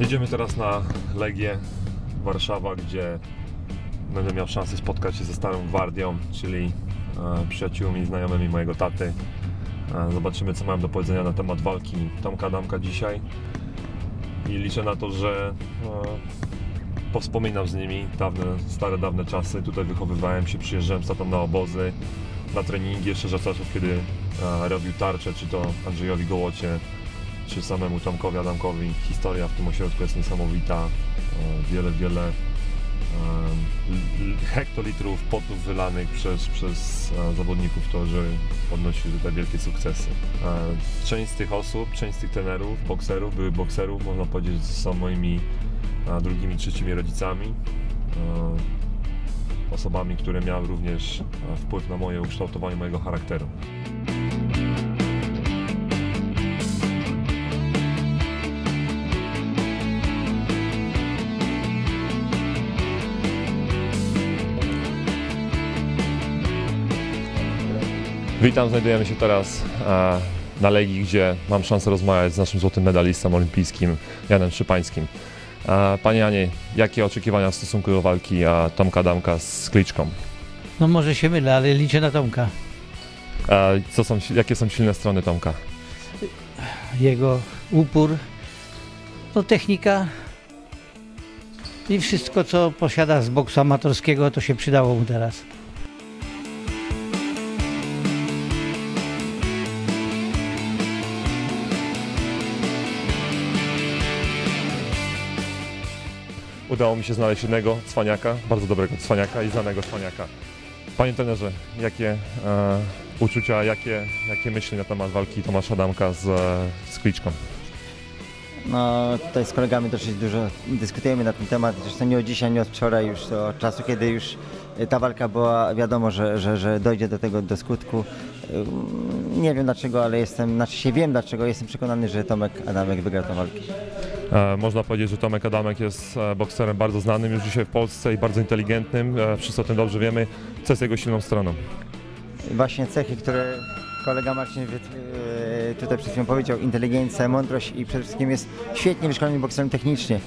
Jedziemy teraz na Legię Warszawa, gdzie będę miał szansę spotkać się ze Starą Gwardią, czyli e, przyjaciółmi znajomymi mojego taty. E, zobaczymy, co mają do powiedzenia na temat walki Tomka Damka dzisiaj. I liczę na to, że e, powspominam z nimi dawne, stare, dawne czasy. Tutaj wychowywałem się, przyjeżdżałem z tatą na obozy, na treningi, jeszcze za czasów, kiedy robił tarczę, czy to Andrzejowi Gołocie, czy samemu Tomkowi Adamkowi. Historia w tym ośrodku jest niesamowita. E, Wiele, wiele e, hektolitrów potów wylanych przez, przez e, zawodników, którzy odnosili tutaj wielkie sukcesy. Część z tych osób, część z tych trenerów, bokserów, były bokserów, można powiedzieć, są moimi drugimi, trzecimi rodzicami. Osobami, które miały również wpływ na moje ukształtowanie mojego charakteru. Witam, znajdujemy się teraz e, na Legii, gdzie mam szansę rozmawiać z naszym złotym medalistą olimpijskim Janem Szypańskim. E, Panie Janie, jakie oczekiwania w stosunku do walki e, Tomka Damka z Kliczką? No może się mylę, ale liczę na Tomka. Co są, jakie są silne strony Tomka? Jego upór, no technika i wszystko, co posiada z boksu amatorskiego, to się przydało mu teraz. Udało mi się znaleźć jednego cwaniaka, bardzo dobrego cwaniaka i znanego cwaniaka. Panie trenerze, jakie e, uczucia, jakie, jakie myśli na temat walki Tomasza Damka z, e, z Kliczką? No, tutaj z kolegami dosyć dużo dyskutujemy na ten temat. Zresztą nie od dzisiaj, nie od wczoraj, już to od czasu, kiedy już y, ta walka była, wiadomo, że, że, że dojdzie do tego, do skutku. Ym, Nie wiem dlaczego, ale jestem, znaczy się wiem dlaczego, jestem przekonany, że Tomek Adamek wygra tę walkę. E, Można powiedzieć, że Tomek Adamek jest e, bokserem bardzo znanym już dzisiaj w Polsce i bardzo inteligentnym. E, Wszyscy o tym dobrze wiemy. Co jest jego silną stroną? Właśnie cechy, które kolega Marcin y, tutaj przed chwilą powiedział, inteligencja, mądrość i przede wszystkim jest świetnie wyszkolonym bokserem technicznie.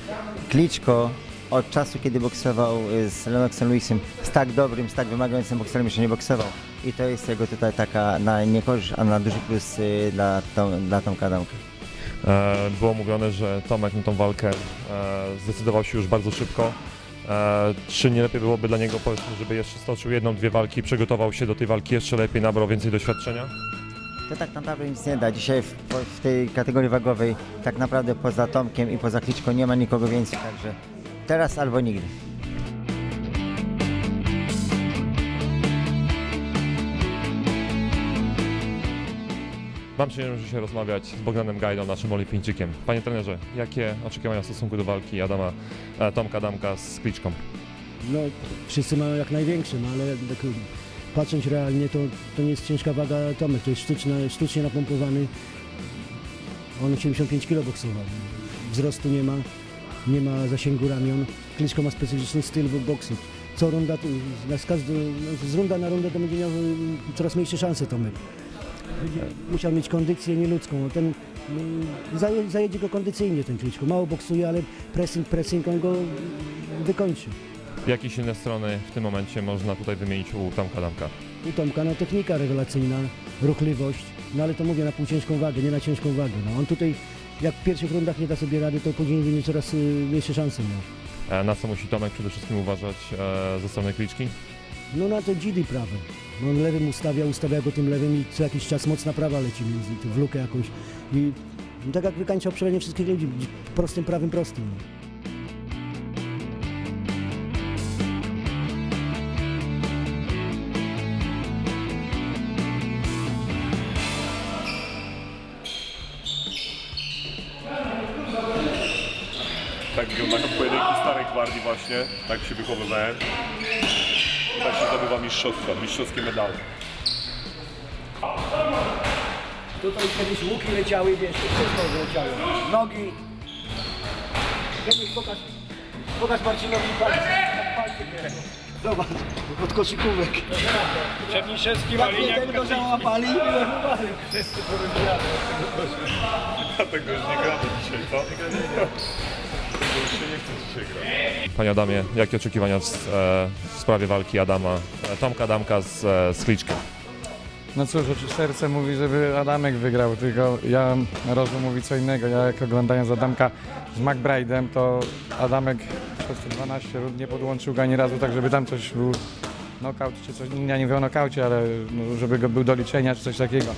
Kliczko od czasu, kiedy boksował y, z Lennoxem Lewisem, z tak dobrym, z tak wymagającym bokserem jeszcze nie boksował. I to jest jego tutaj taka na niekorzyść, a na duży plus y, dla, Tom, dla Tomka Adamka. E, Było mówione, że Tomek na tą walkę e, zdecydował się już bardzo szybko. E, Czy nie lepiej byłoby dla niego, powiedzmy, żeby jeszcze stoczył jedną, dwie walki, przygotował się do tej walki jeszcze lepiej, nabrał więcej doświadczenia? To tak naprawdę nic nie da. Dzisiaj w, w tej kategorii wagowej tak naprawdę poza Tomkiem i poza Kliczką nie ma nikogo więcej, także teraz albo nigdy. Mam przyjemność dzisiaj rozmawiać z Bogdanem Gajdą, naszym olimpijczykiem. Panie trenerze, jakie oczekiwania w stosunku do walki Adama, e, Tomka Adamka z Kliczką? No, wszyscy mają jak największe, no ale tak, patrząc realnie, to, to nie jest ciężka waga Tomek, to jest sztuczna, sztucznie napompowany. On 85 kg boksował. Wzrostu nie ma, nie ma zasięgu ramion. Kliczko ma specyficzny styl boksu. Co runda, z, każdy, z runda na rundę to będzie miał y, coraz mniejsze szanse Tomek. Musiał mieć kondycję nieludzką. No, Ten, y, zaje, zajedzie go kondycyjnie ten Kliczko. Mało boksuje, ale pressing, pressing on go wykończy. Jakie silne strony w tym momencie można tutaj wymienić u Tomka Adamka? U Tomka no, technika rewelacyjna, ruchliwość, no ale to mówię na półciężką wagę, nie na ciężką wagę. No, on tutaj jak w pierwszych rundach nie da sobie rady, to później będzie coraz y, mniejsze szanse miał. E, Na co musi Tomek przede wszystkim uważać e, ze strony Kliczki? No na to dzidy prawe. No, on lewym ustawia, ustawia go tym lewym i co jakiś czas mocna prawa leci między w lukę jakąś. I no, tak jak wykańczał przeważnie wszystkich ludzi, prostym prawym prostym. Tak wygląda pojedynki starej gwardii właśnie, tak się wychowywałem. I tak się zdobywa mistrzostwa, mistrzowskie medale. Tutaj kiedyś łuki leciały, wiesz, wszystko leciało. Nogi. Kiedyś pokaż, pokaż Marcinowi palce. Zobacz, od koszykówek. Czerniszewski, Maliniak, ten go załapali, Dlatego już nie gramy dzisiaj, co? Panie Adamie, jakie oczekiwania w, e, w sprawie walki Adama, e, Tomka Adamka z, e, z Kliczkiem? No cóż, serce mówi, żeby Adamek wygrał, tylko ja, rozum mówi co innego. Ja jak oglądając Adamka z McBride'em, to Adamek przez te 12 rund nie podłączył go ani razu, tak żeby tam coś był knockout czy coś, ja nie wiem o knockaucie, ale no, żeby go był do liczenia czy coś takiego.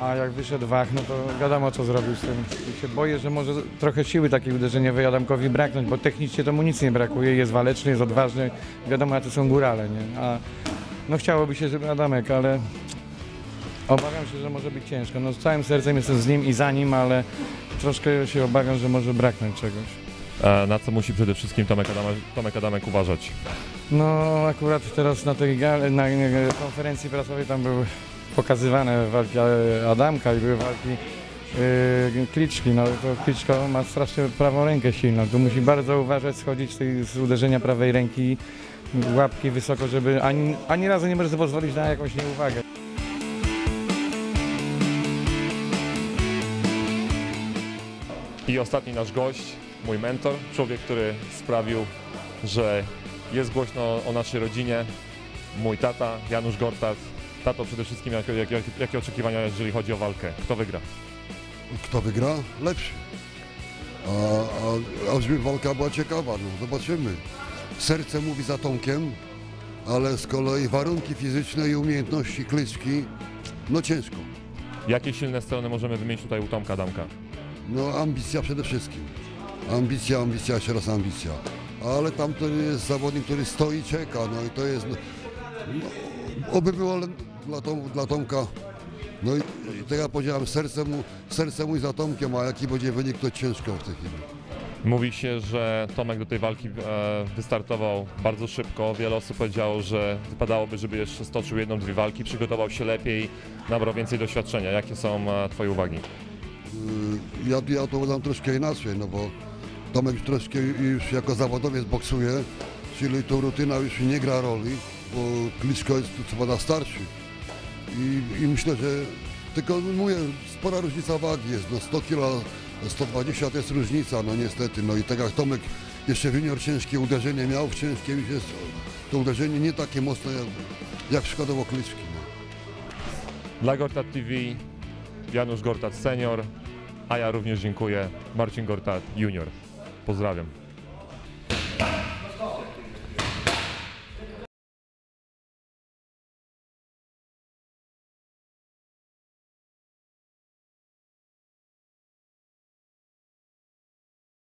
A jak wyszedł Wach, no to wiadomo co zrobił z tym. I się boję, że może trochę siły takiej uderzeniowej Adamkowi braknąć, bo technicznie to mu nic nie brakuje, jest waleczny, jest odważny, wiadomo jacy są górale, nie? A no chciałoby się, żeby Adamek, ale Obawiam się, że może być ciężko. No z całym sercem jestem z nim i za nim, ale troszkę się obawiam, że może braknąć czegoś. Na co musi przede wszystkim Tomek, Adama, Tomek Adamek uważać? No akurat teraz na tej na na konferencji prasowej tam były pokazywane walki Adamka i były walki yy, Kliczki. No to Kliczko ma strasznie prawą rękę silną. Tu musi bardzo uważać, schodzić z, tej, z uderzenia prawej ręki, łapki wysoko, żeby ani, ani razu nie może sobie pozwolić na jakąś nieuwagę. I ostatni nasz gość, mój mentor, człowiek, który sprawił, że jest głośno o naszej rodzinie, mój tata, Janusz Gortat. Tato, przede wszystkim jakie, oczekiwania, jeżeli chodzi o walkę? Kto wygra? Kto wygra? Lepszy. A, a, walka była ciekawa, no zobaczymy. Serce mówi za Tomkiem, ale z kolei warunki fizyczne i umiejętności klyczki, no ciężko. Jakie silne strony możemy wymienić tutaj u Tomka Adamka? No ambicja przede wszystkim. Ambicja, ambicja, jeszcze raz ambicja. Ale tam to jest zawodnik, który stoi i czeka, no i to jest, no, oby było dla, Tom, dla Tomka. No i, tak jak powiedziałem, serce, mu, serce mój za Tomkiem, a jaki będzie wynik, to ciężko w tej chwili. Mówi się, że Tomek do tej walki e, wystartował bardzo szybko. Wiele osób powiedziało, że wypadałoby, żeby jeszcze stoczył jedną, dwie walki, przygotował się lepiej, nabrał więcej doświadczenia. Jakie są e, Twoje uwagi? Y, Ja, ja to dam troszkę inaczej, no bo Tomek troszkę już jako zawodowiec boksuje, czyli to rutyna już nie gra roli, bo Kliczko jest co prawda starszy. I, I myślę, że tylko mówię, spora różnica wagi jest, no 100 kg, 120 to jest różnica, no niestety, no i tak jak Tomek jeszcze junior ciężkie uderzenie miał, w ciężkim już jest to uderzenie nie takie mocne jak, jak przykładowo Kliczki. No. Dla Gortat TV Janusz Gortat senior, a ja również dziękuję Marcin Gortat junior. Pozdrawiam.